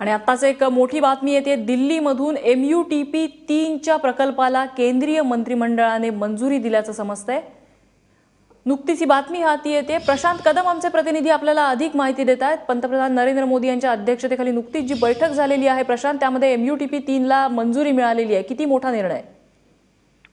आणि आत्ताच एक मोठी बातमी येते. दिल्लीमधून एम यू टी पी तीनच्या प्रकल्पाला केंद्रीय मंत्रिमंडळाने मंजुरी दिल्याचं समजतंय. नुकतीच ही बातमी हाती येते. प्रशांत कदम आमचे प्रतिनिधी आपल्याला अधिक माहिती देत आहेत. पंतप्रधान नरेंद्र मोदी यांच्या अध्यक्षतेखाली नुकतीच जी बैठक झालेली आहे प्रशांत त्यामध्ये एम यू टी पी तीनला मंजुरी मिळालेली आहे. किती मोठा निर्णय?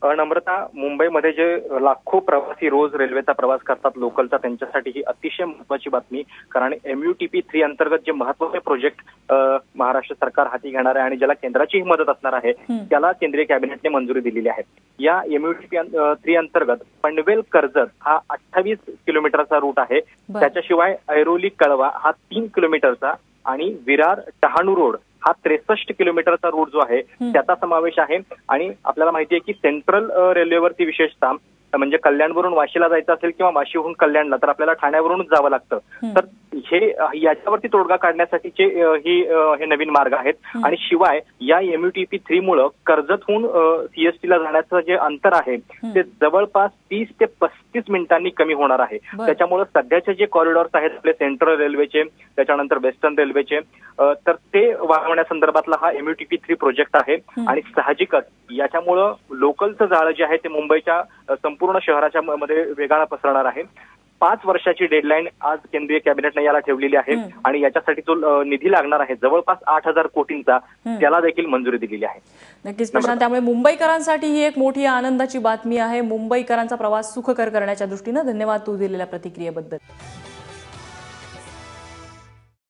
नम्रता मुंबईमध्ये जे लाखो प्रवासी रोज रेल्वेचा प्रवास करतात लोकलचा त्यांच्यासाठी ही अतिशय महत्वाची बातमी कारण एमयूटीपी थ्री अंतर्गत जे महत्त्वाचे प्रोजेक्ट महाराष्ट्र सरकार हाती घेणार आहे आणि ज्याला केंद्राचीही मदत असणार आहे. त्याला केंद्रीय कॅबिनेटने मंजुरी दिलेली आहे या एमयूटीपी थ्री अंतर्गत पनवेल कर्जत हा अठ्ठावीस किलोमीटरचा रूट आहे. त्याच्याशिवाय ऐरोली कळवा हा तीन किलोमीटरचा आणि विरार डहाणू रोड हा त्रेसष्ट किलोमीटरचा रूट जो आहे. त्याचा समावेश आहे आणि आपल्याला माहिती आहे की सेंट्रल रेल्वेवरती विशेषतः म्हणजे कल्याणवरून वाशीला जायचं असेल किंवा वाशीहून कल्याणला तर आपल्याला ठाण्यावरूनच जावं लागतं. तर हे याच्यावरती तोडगा काढण्यासाठीचे ही हे नवीन मार्ग आहेत. आणि शिवाय या एमयूटीपी थ्री मुळे कर्जतहून सीएसटी ला जाण्याचं जे अंतर आहे. ते जवळपास तीस ते पस्तीस मिनिटांनी कमी होणार आहे. त्याच्यामुळे सध्याचे जे कॉरिडॉर्स आहेत आपले सेंट्रल रेल्वेचे त्याच्यानंतर वेस्टर्न रेल्वेचे तर ते वाढवण्यासंदर्भातला हा एमयूटीपी थ्री प्रोजेक्ट आहे. आणि साहजिकच याच्यामुळं लोकलचं जाळं जे आहे ते मुंबईच्या संपूर्ण शहराच्या मध्ये वेगानं पसरणार आहे पाच वर्षाची डेडलाईन आज केंद्रीय कॅबिनेटने याला ठेवलेली आहे. आणि याच्यासाठी जो निधी लागणार आहे. जवळपास आठ हजार कोटींचा. त्याला देखील मंजुरी दिलेली आहे. नक्कीच प्रशांत. त्यामुळे मुंबईकरांसाठी ही एक मोठी आनंदाची बातमी आहे. मुंबईकरांचा प्रवास सुखकर करण्याच्या दृष्टीनं धन्यवाद तू दिलेल्या प्रतिक्रियेबद्दल.